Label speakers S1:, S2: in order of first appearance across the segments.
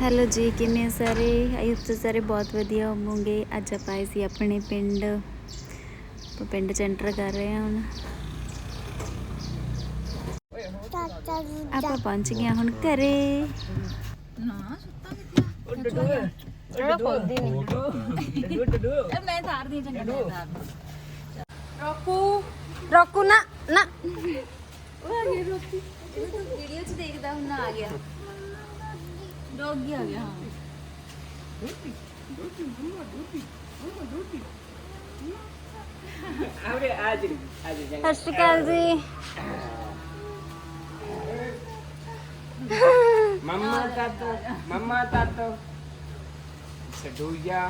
S1: Hello ਜੀ ਕਿਵੇਂ ਸਾਰੇ? ਆਈ ਹੋਪ ਤੁਸੀਂ ਸਾਰੇ ਬਹੁਤ ਵਧੀਆ ਹੋਵੋਗੇ। ਅੱਜ ਆਪਾਂ ਆਏ ਸੀ ਆਪਣੇ ਪਿੰਡ। ਆਪਾਂ ਪਿੰਡ ਚ ਐਂਟਰ ਕਰ ਰਹੇ ਹਾਂ ਹੁਣ। ਆਪਾਂ ਪਹੁੰਚ ਗਏ ਹਾਂ ਹੁਣ ਘਰੇ।
S2: ਮੈਂ ਤਾਰਦੀ ਚੰਗਾ ਮੈਂ ਤਾਰਦੀ ਰੋਕੂ ਰੋਕੂ ਨਾ ਨਾ।
S1: ਉਹ ਆ ਗਿਆ ਤਾਂ ਵੀਡੀਓ ਚ ਦੇਖਦਾ ਹੁਣ ਆ ਗਿਆ। ਡੌਗੀ ਆ ਗਿਆ ਹਾਂ ਸਤਿ ਸ਼੍ਰੀ ਅਕਾਲ ਜੀ
S3: Mamma tato, mamma tato. Seduya.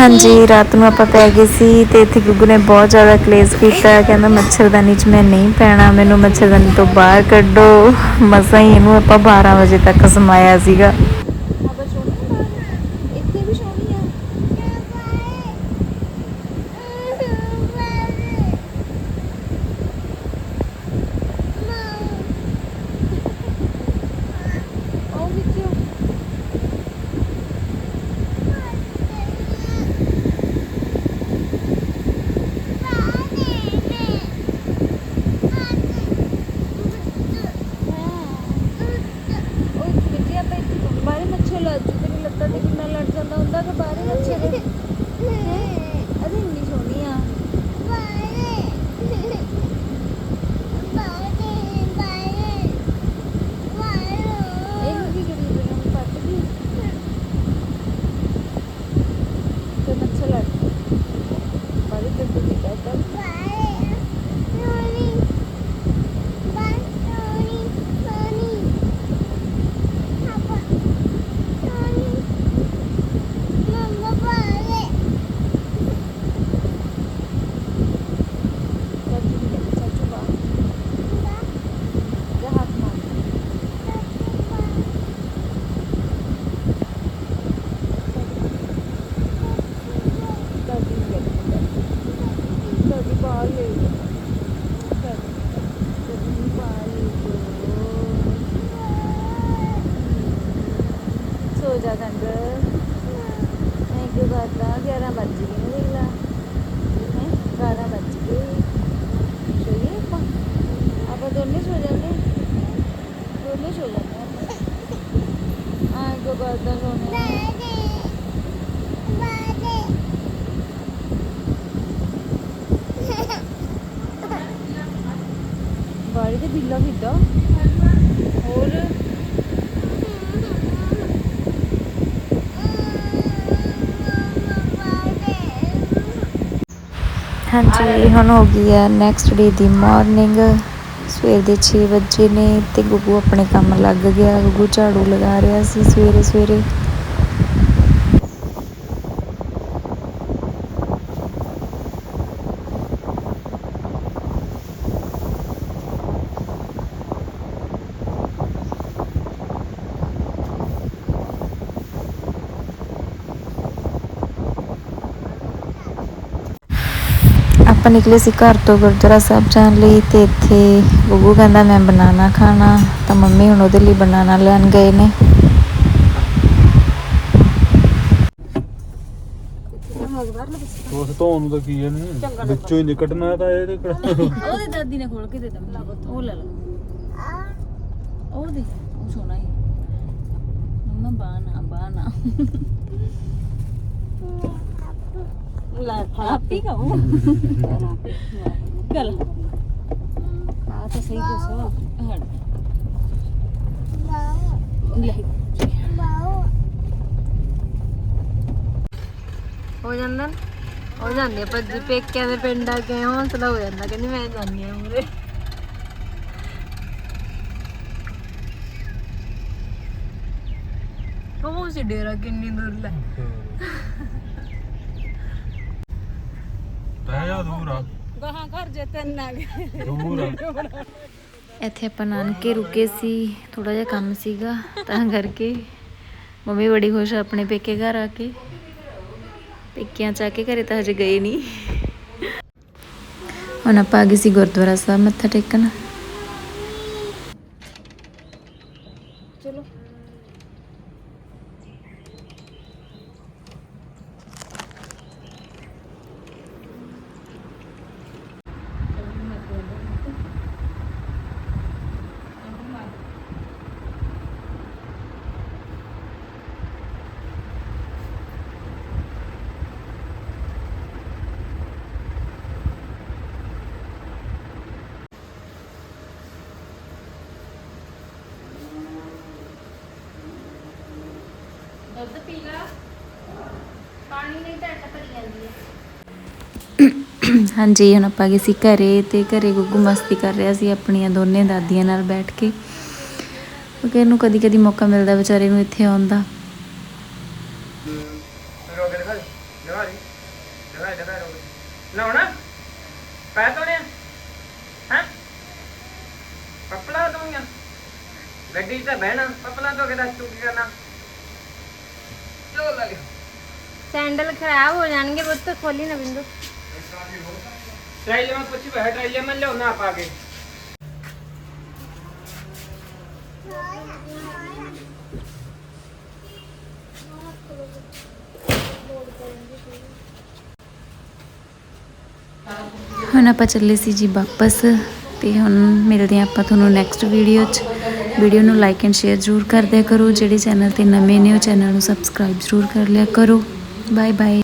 S1: ਹਾਂਜੀ, ਰਾਤ ਨੂੰ ਆਪਾਂ ਪੈ ਗਏ ਸੀ ਤੇ ਇੱਥੇ ਗੁੱਗੂ ਨੇ ਬਹੁਤ ਜ਼ਿਆਦਾ ਕਲੇਸ਼ ਕੀਤਾ। ਕਹਿੰਦਾ ਮੱਛਰਦਾਨੀ 'ਚ ਮੈਂ ਨਹੀਂ ਪੈਣਾ, ਮੈਨੂੰ ਮੱਛਰਦਾਨੀ ਤੋਂ ਬਾਹਰ ਕੱਢੋ। ਮਸਾਂ ਹੀ ਇਹਨੂੰ ਆਪਾਂ 12 ਵਜੇ ਤੱਕ ਸਮਾਇਆ ਸੀਗਾ
S2: ਬਾਰੇ ਮੱਛਰ ਲੱਗ ਜੂ ਤੇਰੀ ਲੱਤਾਂ ਤੇ ਕਿੰਨਾ ਲੜ ਜਾਂਦਾ ਹੁੰਦਾ ਕਿ ਬਾਰੇ ਮੱਛਰ ਅਰੇ ਇੰਨੀ ਸੋਹਣੀ ਆ ਇਹਨੂੰ ਕੀ ਕਰੀ ਤੈਨੂੰ ਪੱਟ ਗਈ ਤੇ ਮੱਛਰ ਲੜ ਬਾਰੇ ਤੇ ਤੂੰ ਕੀ ਕਰਦਾ ਚਾਚੂ ਦੀ ਕਹਿੰਦੀ, ਚਾਚੂ ਬਾਹਰ ਜਾ ਹੱਥ ਮਾਰ ਦਾਦੀ ਨੂੰ ਕਹਿੰਦੀ, ਦਾਦੀ ਬਾਹਰ ਲੈ ਜਾ ਦਾਦੀ ਦਾਦੀ ਨੂੰ ਬਾਹਰ ਲੈ ਜਾਓ। ਸੋ ਜਾ ਕੰਗ ਮੈਂ ਕਿਉਂ ਕਰਦਾ 11 ਵੱਜ ਗਏ ਨੇ ਦੇਖ ਲਾ। ਹੈਂ 12 ਵੱਜ ਗਏ। ਸੋਈਏ ਆਪਾਂ? ਆਪਾਂ ਦੋਨੇ ਸੋ ਜਾਂਦੇ। ਦੋਨੇ ਸੋ ਜਾਂਦੇ ਆ ਕਿਉਂ ਕਰਦਾ ਸੋਨੇ ਬਾੜੀ ਤੇ ਬਿੱਲਾ ਫਿੱਦਾ ਹੋਰ?
S1: ਹਾਂਜੀ, ਹੁਣ ਹੋ ਗਈ ਹੈ ਨੈਕਸਟ ਡੇ ਦੀ ਮਾਰਨਿੰਗ ਸਵੇਰ ਦੇ 6 ਵਜੇ ਨੇ ਤੇ ਗੁੱਗੂ ਆਪਣੇ ਕੰਮ ਲੱਗ ਗਿਆ। ਗੁੱਗੂ ਝਾੜੂ ਲਗਾ ਰਿਹਾ ਸੀ ਸਵੇਰੇ ਸਵੇਰੇ ਆਪਾਂ ਨਿਕਲੇ ਸੀ ਘਰ ਤੋਂ ਗੁਰਦੁਆਰਾ ਸਾਹਿਬ ਜਾਣ ਲਈ ਤੇ ਇੱਥੇ ਗੁੱਗੂ ਕਹਿੰਦਾ ਮੈਂ ਬਨਾਨਾ ਖਾਣਾ ਤਾਂ ਮੰਮੀ ਹੁਣ ਉਹਦੇ ਲਈ ਬਨਾਨਾ ਲੈਣ ਗਏ ਨੇ।
S4: ਉਸ ਧੋਣ ਨੂੰ ਤਾਂ ਕੀ ਇਹਨੇ ਵਿੱਚੋਂ ਹੀ ਨਿਕਟਣਾ ਤਾਂ ਇਹ ਤੇ
S2: ਉਹਦੇ ਦਾਦੀ ਨੇ ਖੋਲ ਕੇ ਦੇ ਦਿੱਤਾ। ਉਹ ਲੈ ਲਓ ਉਹ ਦੇ ਉਹ ਸੋਹਣਾ ਹੀ ਮੰਮਾ ਬਾਨਾ ਬਾਨਾ ਲਾ ਆਪੀ ਕਹੋ ਚੱਲ। ਆ ਤਾਂ ਸਹੀ ਦੱਸੋ ਹਟ ਲੈ। ਹੋ ਜਾਂਦਾ? ਹੋ ਜਾਂਦੇ ਪਰ ਜੇ ਪੇਕਿਆਂ ਦੇ ਪਿੰਡ ਆ ਕੇ ਹੌਸਲਾ ਹੋ ਜਾਂਦਾ ਕਹਿੰਦੀ ਮੈਂ ਜਾਂਦੀ ਆ ਮੂਰੇ ਉਹ ਸੀ ਡੇਰਾ ਕਿੰਨੀ ਦੂਰ ਲੈ।
S4: ਜਾ ਦੂਰ ਆ।
S2: ਗਾਹਾਂ ਘਰ ਜੇ ਤੈਨ ਆ ਗਏ।
S4: ਦੂਰ ਆ।
S1: ਇੱਥੇ ਆਪਾਂ ਨਾਨਕੇ ਰੁਕੇ ਸੀ ਥੋੜਾ ਜਿਹਾ ਕੰਮ ਸੀਗਾ ਤਾਂ ਕਰਕੇ ਮੰਮੀ ਬੜੀ ਖੁਸ਼ ਆਪਣੇ ਪੇਕੇ ਘਰ ਆ ਕੇ। ਪੇਕਿਆਂ ਚ ਆ ਕੇ ਘਰੇ ਤਾਂ ਹਜੇ ਗਏ ਨਹੀਂ ਹੁਣ ਆਪਾਂ ਆ ਗਏ ਸੀ ਗੁਰਦੁਆਰਾ ਸਾਹਿਬ ਮੱਥਾ ਟੇਕਣ।
S2: ਚਲੋ। ਦੁੱਧ ਪੀ ਲਾ। ਪਾਣੀ ਨਹੀਂ ਢੱਟ ਭਰੀ ਜਾਂਦੀ ਹੈ।
S1: ਹਾਂਜੀ ਹੁਣ ਆਪਾਂ ਗਏ ਸੀ ਘਰੇ ਤੇ ਘਰੇ ਗੁੱਗੂ ਮਸਤੀ ਕਰ ਰਿਹਾ ਸੀ ਆਪਣੀਆਂ ਦੋਨੇ ਦਾਦੀਆਂ ਨਾਲ ਬੈਠ ਕੇ। ਕਿਉਂਕਿ ਇਹਨੂੰ ਕਦੀ ਕਦੀ ਮੌਕਾ ਮਿਲਦਾ ਵਿਚਾਰੇ ਨੂੰ ਇੱਥੇ ਆਉਣ ਦਾ।
S3: ਰੋਗ ਦਿਖਾ ਦੇ। ਦਿਖਾ ਦੇ। ਦਿਖਾ ਦਿਖਾ ਰੋਗ ਲਾਉਣਾ। ਪੈ ਤੋੜਿਆ। ਹਾਂ? ਪਪਲਾ ਦੋਂਗਾ ਗੱਡੀ ਤਾਂ ਬਹਿਣਾ। ਪਪਲਾ ਤੋਂ ਕੇ ਦੱਸ ਤੂੰ ਕੀ ਕਰਨਾ? ਚਲੋ ਲੱਗ
S2: ਸੈਂਡਲ ਖਰਾਬ ਹੋ ਜਾਣਗੇ ਬੁੱਤ ਖੋਲੀ ਨਾ ਬਿੰਦੂ।
S3: ਟ੍ਰਾਈਲ ਮੈਂ ਪੁੱਛੀ ਬਹਿ ਟ੍ਰਾਈਲ ਮੈਂ ਲਿਆਉਣਾ ਪਾ ਕੇ।
S1: ਹੁਣ ਆਪਾਂ ਚੱਲੇ ਸੀ ਜੀ ਵਾਪਸ ਤੇ ਹੁਣ ਮਿਲਦੇ ਹਾਂ ਆਪਾਂ ਤੁਹਾਨੂੰ ਨੈਕਸਟ ਵੀਡੀਓ 'ਚ। ਵੀਡੀਓ ਨੂੰ ਲਾਈਕ ਐਂਡ ਸ਼ੇਅਰ ਜ਼ਰੂਰ ਕਰ ਦਿਆ ਕਰੋ। ਜਿਹੜੇ ਚੈਨਲ ਤੇ ਨਵੇਂ ਨੇ, ਉਹ ਚੈਨਲ ਨੂੰ ਸਬਸਕ੍ਰਾਈਬ ਜ਼ਰੂਰ ਕਰ ਲਿਆ ਕਰੋ। Bye bye